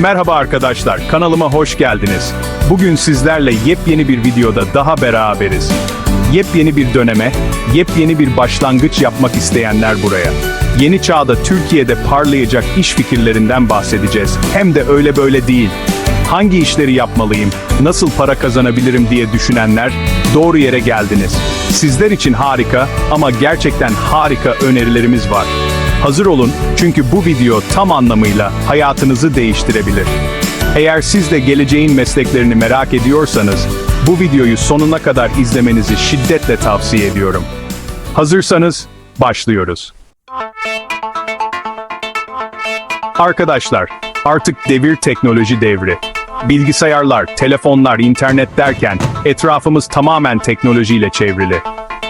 Merhaba arkadaşlar, kanalıma hoş geldiniz. Bugün sizlerle yepyeni bir videoda daha beraberiz. Yepyeni bir döneme, yepyeni bir başlangıç yapmak isteyenler buraya. Yeni çağda Türkiye'de parlayacak iş fikirlerinden bahsedeceğiz. Hem de öyle böyle değil. Hangi işleri yapmalıyım, nasıl para kazanabilirim diye düşünenler doğru yere geldiniz. Sizler için harika ama gerçekten harika önerilerimiz var. Hazır olun çünkü bu video tam anlamıyla hayatınızı değiştirebilir. Eğer siz de geleceğin mesleklerini merak ediyorsanız, bu videoyu sonuna kadar izlemenizi şiddetle tavsiye ediyorum. Hazırsanız, başlıyoruz. Arkadaşlar, artık devir teknoloji devri. Bilgisayarlar, telefonlar, internet derken etrafımız tamamen teknolojiyle çevrili.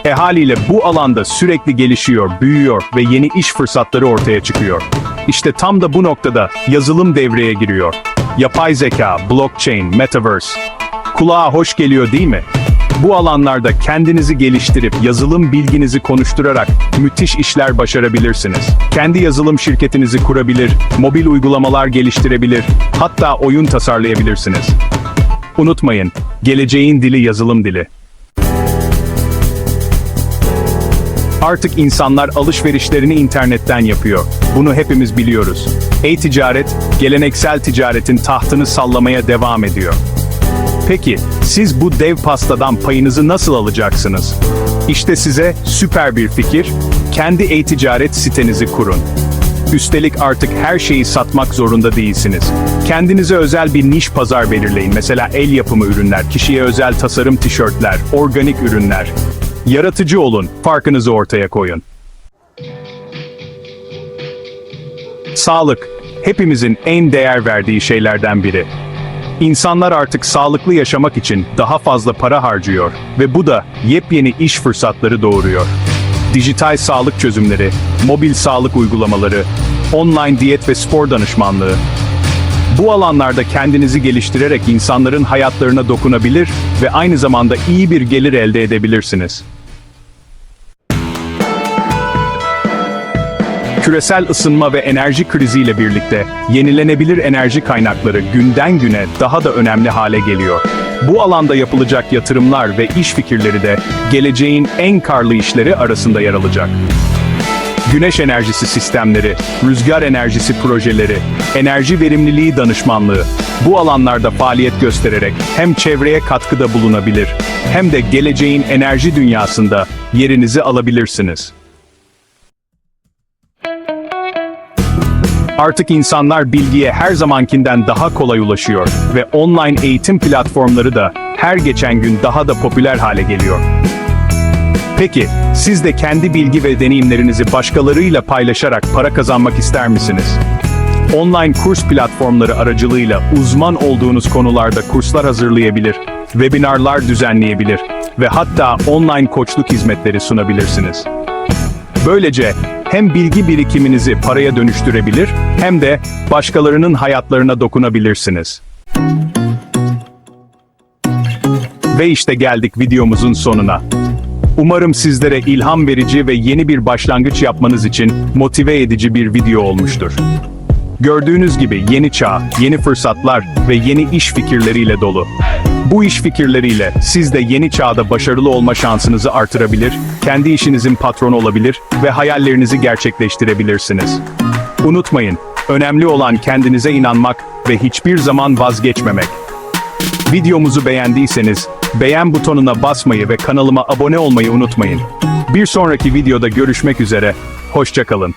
E haliyle bu alanda sürekli gelişiyor, büyüyor ve yeni iş fırsatları ortaya çıkıyor. İşte tam da bu noktada yazılım devreye giriyor. Yapay zeka, blockchain, metaverse. Kulağa hoş geliyor değil mi? Bu alanlarda kendinizi geliştirip yazılım bilginizi konuşturarak müthiş işler başarabilirsiniz. Kendi yazılım şirketinizi kurabilir, mobil uygulamalar geliştirebilir, hatta oyun tasarlayabilirsiniz. Unutmayın, geleceğin dili yazılım dili. Artık insanlar alışverişlerini internetten yapıyor. Bunu hepimiz biliyoruz. E-ticaret, geleneksel ticaretin tahtını sallamaya devam ediyor. Peki, siz bu dev pastadan payınızı nasıl alacaksınız? İşte size süper bir fikir, kendi e-ticaret sitenizi kurun. Üstelik artık her şeyi satmak zorunda değilsiniz. Kendinize özel bir niş pazar belirleyin. Mesela el yapımı ürünler, kişiye özel tasarım tişörtler, organik ürünler. Yaratıcı olun, farkınızı ortaya koyun. Sağlık, hepimizin en değer verdiği şeylerden biri. İnsanlar artık sağlıklı yaşamak için daha fazla para harcıyor ve bu da yepyeni iş fırsatları doğuruyor. Dijital sağlık çözümleri, mobil sağlık uygulamaları, online diyet ve spor danışmanlığı. Bu alanlarda kendinizi geliştirerek insanların hayatlarına dokunabilir ve aynı zamanda iyi bir gelir elde edebilirsiniz. Küresel ısınma ve enerji kriziyle birlikte yenilenebilir enerji kaynakları günden güne daha da önemli hale geliyor. Bu alanda yapılacak yatırımlar ve iş fikirleri de geleceğin en karlı işleri arasında yer alacak. Güneş enerjisi sistemleri, rüzgar enerjisi projeleri, enerji verimliliği danışmanlığı bu alanlarda faaliyet göstererek hem çevreye katkıda bulunabilir hem de geleceğin enerji dünyasında yerinizi alabilirsiniz. Artık insanlar bilgiye her zamankinden daha kolay ulaşıyor ve online eğitim platformları da her geçen gün daha da popüler hale geliyor. Peki, siz de kendi bilgi ve deneyimlerinizi başkalarıyla paylaşarak para kazanmak ister misiniz? Online kurs platformları aracılığıyla uzman olduğunuz konularda kurslar hazırlayabilir, webinarlar düzenleyebilir ve hatta online koçluk hizmetleri sunabilirsiniz. Böylece hem bilgi birikiminizi paraya dönüştürebilir hem de başkalarının hayatlarına dokunabilirsiniz. Ve işte geldik videomuzun sonuna. Umarım sizlere ilham verici ve yeni bir başlangıç yapmanız için motive edici bir video olmuştur. Gördüğünüz gibi yeni çağ, yeni fırsatlar ve yeni iş fikirleriyle dolu. Bu iş fikirleriyle siz de yeni çağda başarılı olma şansınızı artırabilir, kendi işinizin patronu olabilir ve hayallerinizi gerçekleştirebilirsiniz. Unutmayın, önemli olan kendinize inanmak ve hiçbir zaman vazgeçmemek. Videomuzu beğendiyseniz beğen butonuna basmayı ve kanalıma abone olmayı unutmayın. Bir sonraki videoda görüşmek üzere, hoşçakalın.